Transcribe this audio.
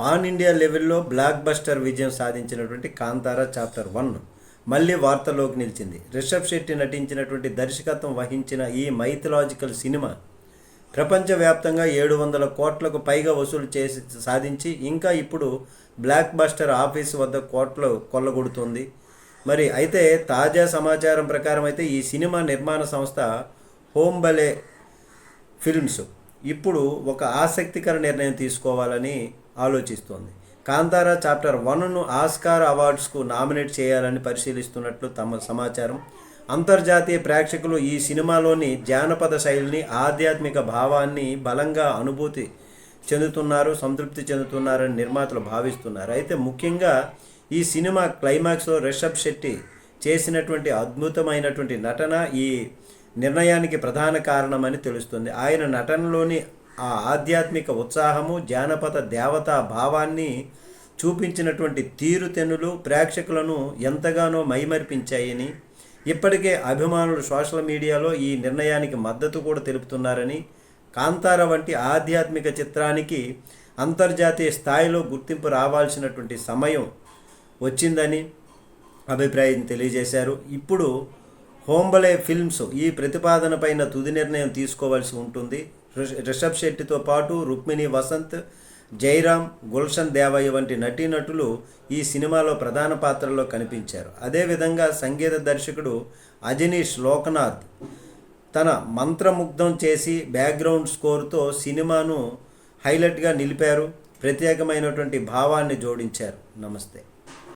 Pan India లెవెల్లో blockbuster విజయం సాధించినటువంటి కాంతారా చాప్టర్ వన్ మళ్ళీ వార్తల్లోకి నిలిచింది. రిషబ్ శెట్టి నటించినటువంటి దర్శకత్వం వహించిన ఈ మైథలాజికల్ సినిమా ప్రపంచవ్యాప్తంగా ఏడు వందల కోట్లకు పైగా వసూలు చేసి సాధించి ఇంకా ఇప్పుడు బ్లాక్ బస్టర్ ఆఫీస్ వద్ద కోట్లు కొల్లగొడుతుంది. మరి అయితే తాజా సమాచారం ప్రకారం అయితే ఈ సినిమా నిర్మాణ సంస్థ హోంబలే ఫిల్మ్స్ ఇప్పుడు ఒక ఆసక్తికర నిర్ణయం తీసుకోవాలని ఆలోచిస్తోంది. కాంతారా చాప్టర్ వన్ను ఆస్కార్ అవార్డ్స్కు నామినేట్ చేయాలని పరిశీలిస్తున్నట్లు తమ సమాచారం. అంతర్జాతీయ ప్రేక్షకులు ఈ సినిమాలోని జానపద శైలిని ఆధ్యాత్మిక భావాన్ని బలంగా అనుభూతి చెందుతున్నారు సంతృప్తి చెందుతున్నారని నిర్మాతలు భావిస్తున్నారు. అయితే ముఖ్యంగా ఈ సినిమా క్లైమాక్స్లో రిషబ్ శెట్టి చేసినటువంటి అద్భుతమైనటువంటి నటన ఈ నిర్ణయానికి ప్రధాన కారణమని తెలుస్తుంది. ఆయన నటనలోని ఆ ఆధ్యాత్మిక ఉత్సాహము జానపద దేవతా భావాన్ని చూపించినటువంటి తీరుతెన్నులు ప్రేక్షకులను ఎంతగానో మైమరిపించాయని ఇప్పటికే అభిమానులు సోషల్ మీడియాలో ఈ నిర్ణయానికి మద్దతు కూడా తెలుపుతున్నారని కాంతార వంటి ఆధ్యాత్మిక చిత్రానికి అంతర్జాతీయ స్థాయిలో గుర్తింపు రావాల్సినటువంటి సమయం వచ్చిందని అభిప్రాయం తెలియజేశారు. ఇప్పుడు హోంబలే ఫిల్మ్స్ ఈ ప్రతిపాదన పైన తుది నిర్ణయం తీసుకోవాల్సి ఉంటుంది. రిషబ్ శెట్టితో పాటు రుక్మిణి వసంత్ జైరామ్ గుల్షన్ దేవయ్య వంటి నటీనటులు ఈ సినిమాలో ప్రధాన పాత్రల్లో కనిపించారు. అదేవిధంగా సంగీత దర్శకుడు అజనీష్ లోకనాథ్ తన మంత్రముగ్ధం చేసి బ్యాక్గ్రౌండ్ స్కోర్తో సినిమాను హైలైట్గా నిలిపారు. ప్రత్యేకమైనటువంటి భావాన్ని జోడించారు. నమస్తే.